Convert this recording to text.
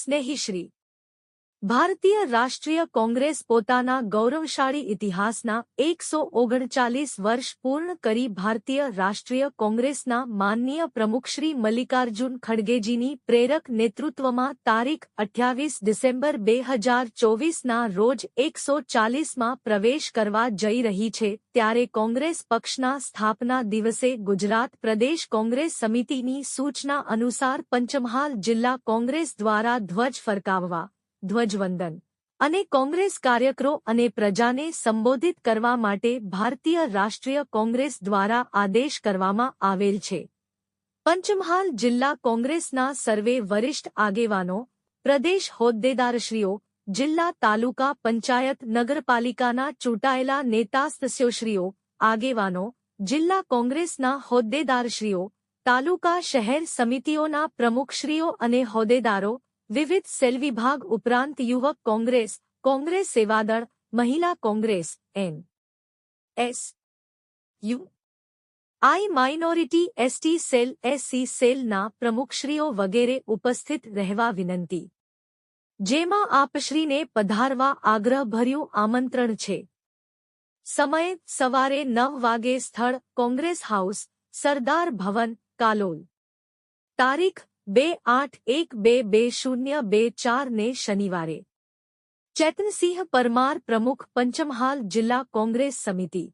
સ્નેહીશ્રી ભારતીય રાષ્ટ્રીય કોંગ્રેસ પોતાના ગૌરવશાળી ઇતિહાસના એકસો ઓગણચાલીસ વર્ષ પૂર્ણ કરી ભારતીય રાષ્ટ્રીય કોંગ્રેસના માનનીય પ્રમુખ શ્રી મલ્લિકાર્જુન ખડગેજીની પ્રેરક નેતૃત્વમાં તારીખ અઠ્યાવીસ ડિસેમ્બર બે હજાર ચોવીસના રોજ એકસો ચાલીસમાં પ્રવેશ કરવા જઈ રહી છે, ત્યારે કોંગ્રેસ પક્ષના સ્થાપના દિવસે ગુજરાત પ્રદેશ કોંગ્રેસ સમિતિની સૂચના અનુસાર પંચમહાલ જિલ્લા કોંગ્રેસ દ્વારા ધ્વજ ફરકાવવા ધ્વજવંદન. અને કોંગ્રેસ કાર્યકરો અને પ્રજાને સંબોધિત કરવા માટે ભારતીય રાષ્ટ્રીય કોંગ્રેસ દ્વારા આદેશ કરવામાં આવેલ છે. પંચમહાલ જિલ્લા કોંગ્રેસના સર્વે વરિષ્ઠ આગેવાનો, પ્રદેશ હોદ્દેદારશ્રીઓ, જિલ્લા તાલુકા પંચાયત નગરપાલિકાના ચૂંટાયેલા નેતાસ્તસ્યોશ્રીઓ આગેવાનો, જિલ્લા કોંગ્રેસના હોદ્દેદારશ્રીઓ, તાલુકા શહેર સમિતિઓના પ્રમુખશ્રીઓ અને હોદ્દેદારો વિવિધ સેલ વિભાગ ઉપરાંત યુવક Congress Congress Sevadal, Mahila Congress, N. S. U. I minority ST cell SC સેલના પ્રમુખશ્રીઓ વગેરે ઉપસ્થિત રહેવા વિનંતી. જેમાં આપશ્રીને પધારવા આગ્રહભર્યું આમંત્રણ છે. સમય સવારે નવ વાગે સ્થળ કોંગ્રેસ હાઉસ, સરદાર ભવન, કાલોલ. તારીખ બે આઠ એક બે બે શૂન્ય બે ચાર ને શનિવારે. ચેતનસિંહ પરમાર પ્રમુખ પંચમહાલ જિલ્લા કોંગ્રેસ સમિતિ.